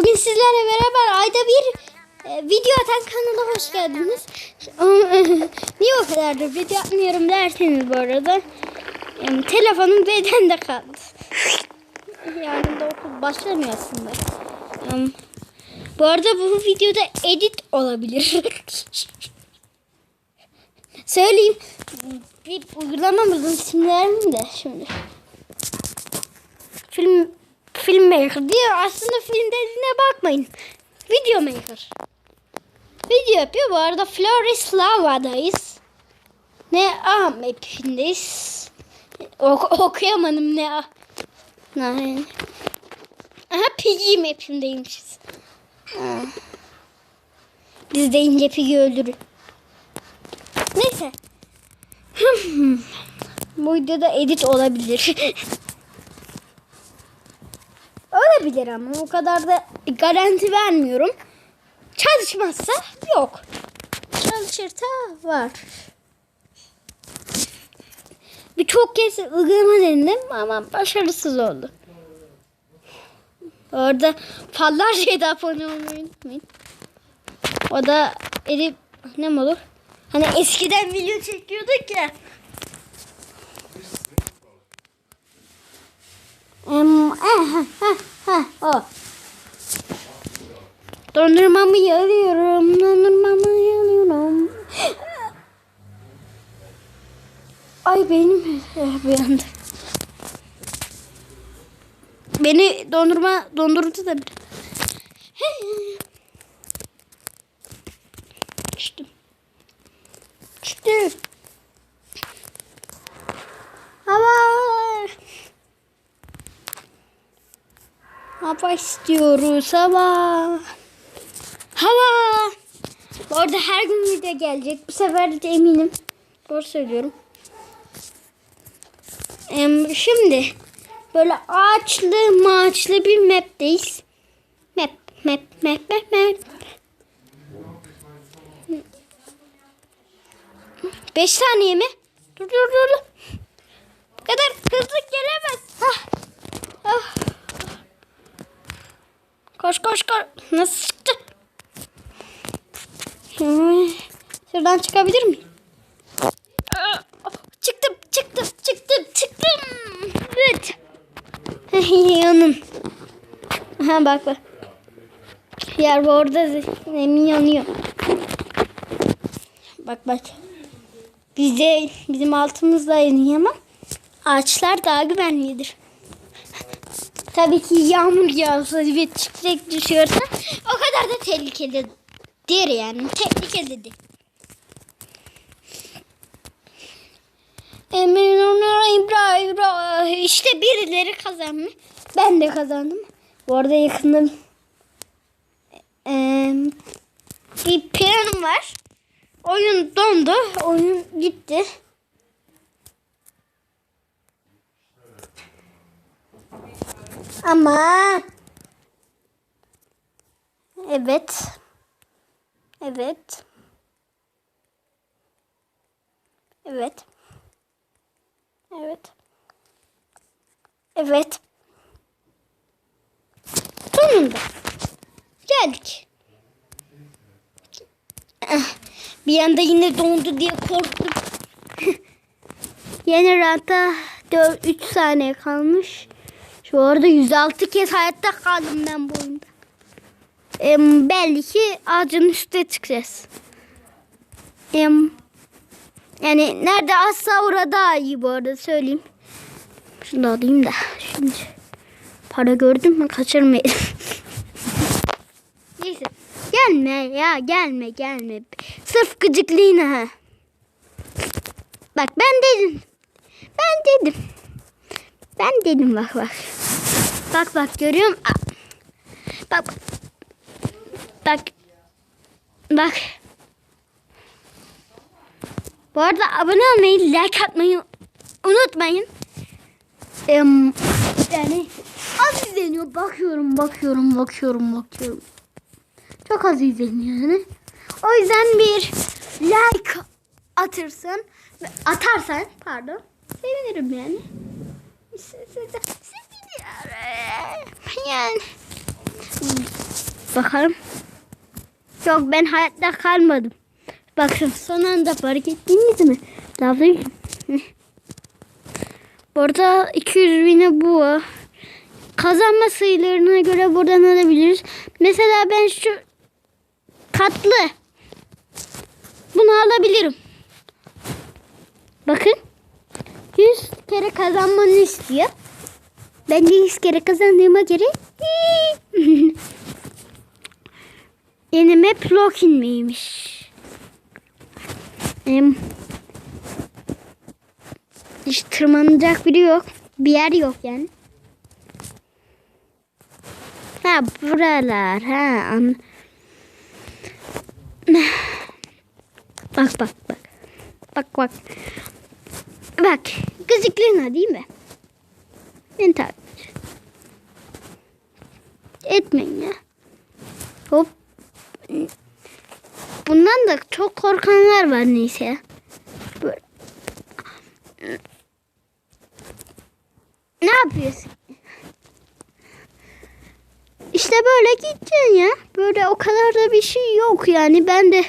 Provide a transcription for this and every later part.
bugün sizlerle beraber ayda bir e, video atan kanala hoş geldiniz. Niye o kadardır video atmıyorum derseniz bu arada. em, telefonum bedende kaldı. Yarın da okul başlamıyor aslında. Em, bu arada bu videoda edit olabilir. Söyleyeyim. Bir uygulamamızın isimlerini de şimdi. Film Filmmaker diye aslında film dediğine bakmayın. Video maker. Video yapıyor. Bu arada Florislava'dayız. Ne A mapindeyiz. Ok okuyamadım ne A. Ne? Aha Piggy mapindeymişiz. Ha. Biz deyince Piggy öldürür. Neyse. Bu videoda edit olabilir. Olabilir ama o kadar da garanti vermiyorum. Çalışmazsa yok. Çalışırsa var. Birçok kez uygulama denedim ama başarısız oldu. Orada fallar şeyde abone olmayı unutmayın. O da Elif ne olur? Hani eskiden video çekiyorduk ya. Em, eh, eh, eh, eh, o. Dondurmamı yalıyorum, dondurmamı yalıyorum. Ay benim bir. Beni dondurma dondurdu da. Çıktım. Çıktım. Hava. Hava istiyoruz hava. Hava. Bu arada her gün video gelecek. Bu sefer de eminim. Doğru söylüyorum. Şimdi böyle ağaçlı maaçlı bir map'teyiz. Map, map, map, map, map. Beş saniye mi? Dur dur dur. Bu kadar hızlı gelemez. Hah. Koş koş koş. Nasıl çıktı? Hmm, Şuradan çıkabilir miyim? Çıktım, çıktım, çıktım, çıktım. Evet. Yanım. Ha bak bak. Yer bu orada zemin yanıyor. Bak bak. Bizde bizim altımızda yanıyor ama ağaçlar daha güvenlidir. Tabii ki yağmur yağsa ve çiçek düşüyorsa o kadar da tehlikelidir yani. Tehlikelidir. Emin Onur İbrahim. İşte birileri kazanmış. Ben de kazandım. Bu arada yakında bir planım var. Oyun dondu. Oyun gitti. Ama evet. Evet. Evet. Evet. Evet. Sonunda. Geldik. Ah, Bir anda yine dondu diye korktum. Yeni ranta 4 3 saniye kalmış. Şu arada 106 kez hayatta kaldım ben bu oyunda. Em, belli ki ağacın üstüne çıkacağız. Em, yani nerede azsa orada iyi bu arada söyleyeyim. Şunu da alayım da. Şimdi para gördüm mü kaçırmayalım. Neyse. Gelme ya gelme gelme. Sırf gıcıklığına ha. Bak ben dedim. Ben dedim. Ben dedim bak bak. Bak bak görüyorum. Aa. Bak. Bak. Bak. Bu arada abone olmayı, like atmayı unutmayın. Yani az izleniyor. Bakıyorum, bakıyorum, bakıyorum, bakıyorum. Çok az izleniyor yani. O yüzden bir like atırsın. Atarsan pardon. Sevinirim yani. Seviniyorum. Yani. bakalım. Yok ben hayatta kalmadım. Bakın son anda fark ettiniz mi? Davayım. Burada 200 bine bu. Kazanma sayılarına göre buradan alabiliriz. Mesela ben şu katlı bunu alabilirim. Bakın 100 kere kazanmanı istiyor. Ben de 100 kere kazandığıma göre Yeni map Lokin miymiş? Em, hiç tırmanacak biri yok. Bir yer yok yani. Ha buralar ha. An... Bak bak bak. Bak bak. Bak. Gıcıklığına değil mi? Ben takip Etmeyin ya. Hop. Bundan da çok korkanlar var neyse. Böyle. Ne yapıyorsun? İşte böyle gideceksin ya. Böyle o kadar da bir şey yok yani. Ben de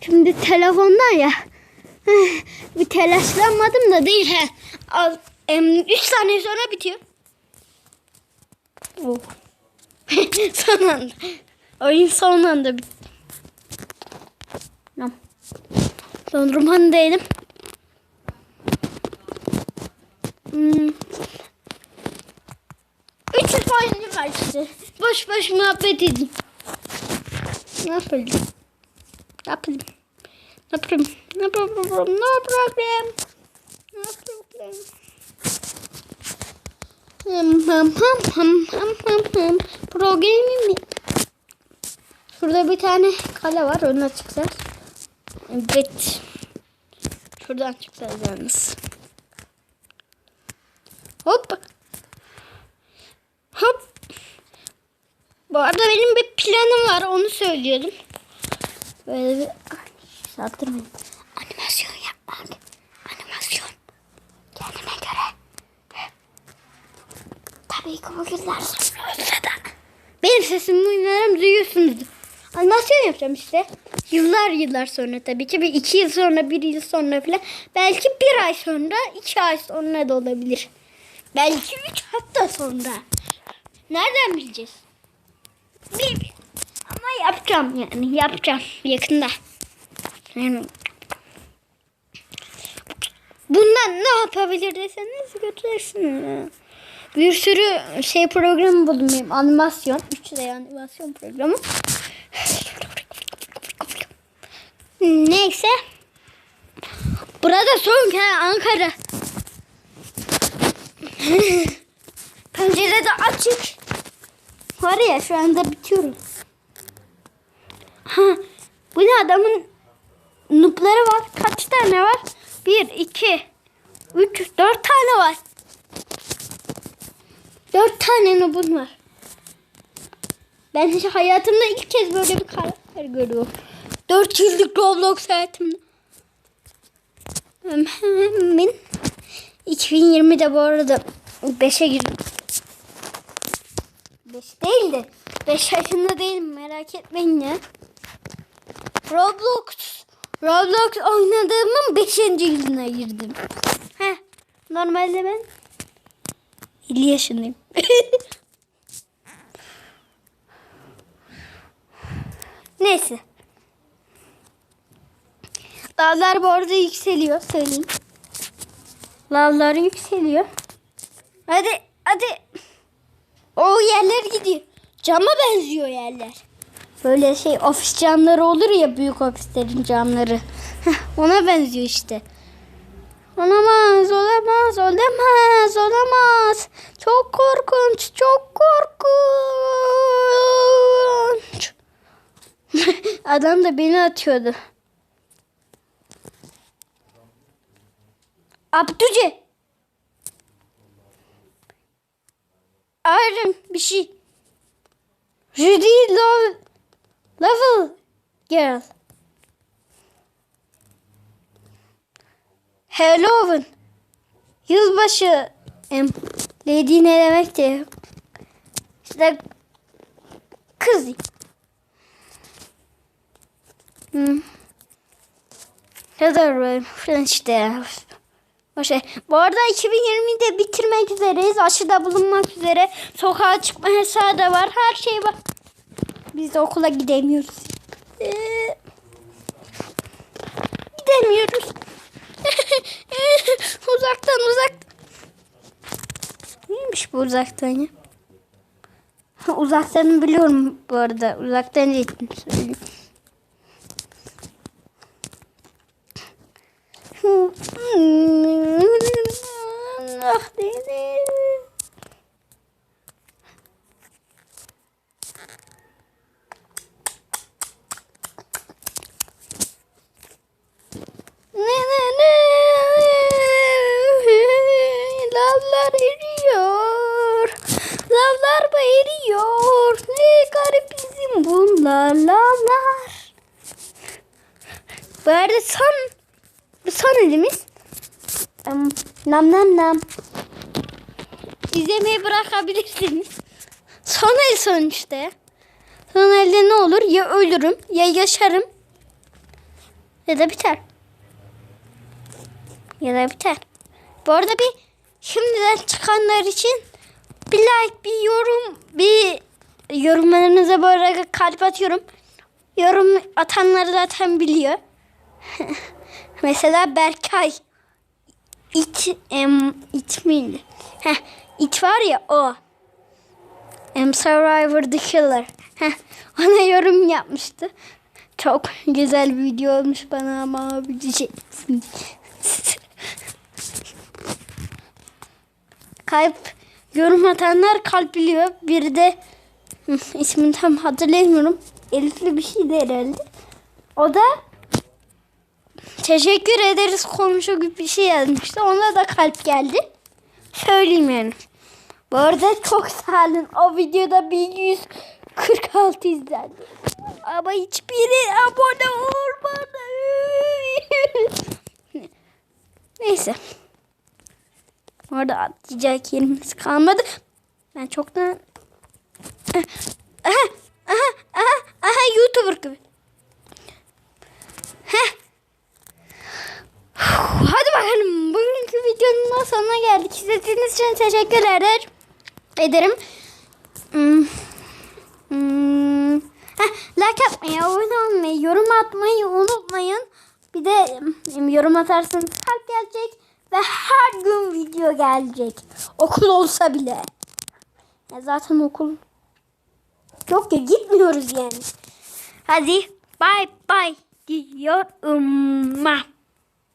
şimdi telefondan ya bir telaşlanmadım da değil he. Al, em, üç saniye sonra bitiyor. Oh. son anda. Oyun son anda bitti. Tamam. Dondurmanı değilim. Hmm. 300 puanım var işte. Boş boş muhabbet edeyim. Ne yapalım? Ne yapalım? Ne yapalım? Ne? No problem. No Hım hım hım hım hım hım hım. Mi? Şurada bir tane kale var. Ona çıkacağız. Evet. Şuradan çıkacağız yalnız. Hop. Hop. Bu arada benim bir planım var. Onu söylüyordum. Böyle bir... Sattırmayın. Animasyon yapmak. Animasyon. Kendime göre. Tabii ki bu da. Benim sesimi umarım duyuyorsunuz. Animasyon yapacağım işte. Yıllar yıllar sonra tabii ki. Bir iki yıl sonra, bir yıl sonra falan. Belki bir ay sonra, iki ay sonra da olabilir. Belki üç hafta sonra. Nereden bileceğiz? Bir, ama yapacağım yani yapacağım yakında. Yani bundan ne yapabilir deseniz götürürsünüz. Bir sürü şey programı buldum benim. Animasyon. 3D animasyon programı. Neyse. Burada son kere Ankara. Pencere de açık. Var ya şu anda bitiyorum. Ha, bu ne adamın nupları var. Kaç tane var? Bir, iki, üç, dört tane var. Dört tane nubun var. Ben hiç hayatımda ilk kez böyle bir karakter görüyorum. Dört yıllık Roblox hayatımda. Ben 2020'de bu arada 5'e girdim. 5 değil de 5 yaşında değilim merak etmeyin ya. Roblox Roblox oynadığımın 5. yılına girdim. Heh, normalde ben 50 yaşındayım. Neyse. Lavlar bu arada yükseliyor söyleyeyim. Lavlar yükseliyor. Hadi hadi. O yerler gidiyor. Cama benziyor yerler. Böyle şey ofis camları olur ya büyük ofislerin camları. Ona benziyor işte. Olamaz, olamaz, olamaz, olamaz. Çok korkunç, çok korkunç. Adam da beni atıyordu. Abdüce. Iron bir şey. Judy Love, Level Girl. Halloween. Yılbaşı. Em, Lady ne demekti? İşte kız. Hmm. Böyle falan işte. Şey. Bu arada 2020'de bitirmek üzereyiz. Aşıda bulunmak üzere. Sokağa çıkma yasağı da var. Her şey var. Biz de okula gidemiyoruz. Ee, gidemiyoruz. Uzaktan uzak. Neymiş bu uzaktan ya? Uzaktan biliyorum bu arada. Uzaktan değil. Ah deniz. Ne ne ne Lavlar eriyor Lavlar mı eriyor Ne garip bizim bunlar Lavlar Bu arada son Bu son elimiz Em, Nam nam nam İzlemeyi bırakabilirsiniz Son el sonuçta Son elde ne olur ya ölürüm ya yaşarım ya da biter. Ya da biter. Bu arada bir şimdiden çıkanlar için bir like, bir yorum, bir yorumlarınıza bu arada kalp atıyorum. Yorum atanlar zaten biliyor. Mesela Berkay. İt, em, it miydi? Heh, it var ya o. Em, Survivor the Killer. Heh, ona yorum yapmıştı. Çok güzel bir video olmuş bana ama diyeceksin. kalp yorum atanlar kalp biliyor. Bir de ismini tam hatırlayamıyorum. Elifli bir şeydi herhalde. O da teşekkür ederiz komşu gibi bir şey yazmıştı. Ona da kalp geldi. Söyleyeyim yani. Bu arada çok sağ olun. O videoda 1146 izlendi. Ama hiçbiri abone olmadı. Neyse. Orada atlayacak yerimiz kalmadı. Ben çoktan... Aha, aha, aha, aha, YouTuber gibi. Heh. Hadi bakalım. Bugünkü videonun da sonuna geldik. İzlediğiniz için teşekkür eder, ederim. Hmm. Hmm. Heh, like atmayı, abone olmayı, yorum atmayı unutmayın. Bir de hmm, yorum atarsanız kalp gelecek ve her gün video gelecek. Okul olsa bile. Ya zaten okul yok ya gitmiyoruz yani. Hadi bye bye diyorum.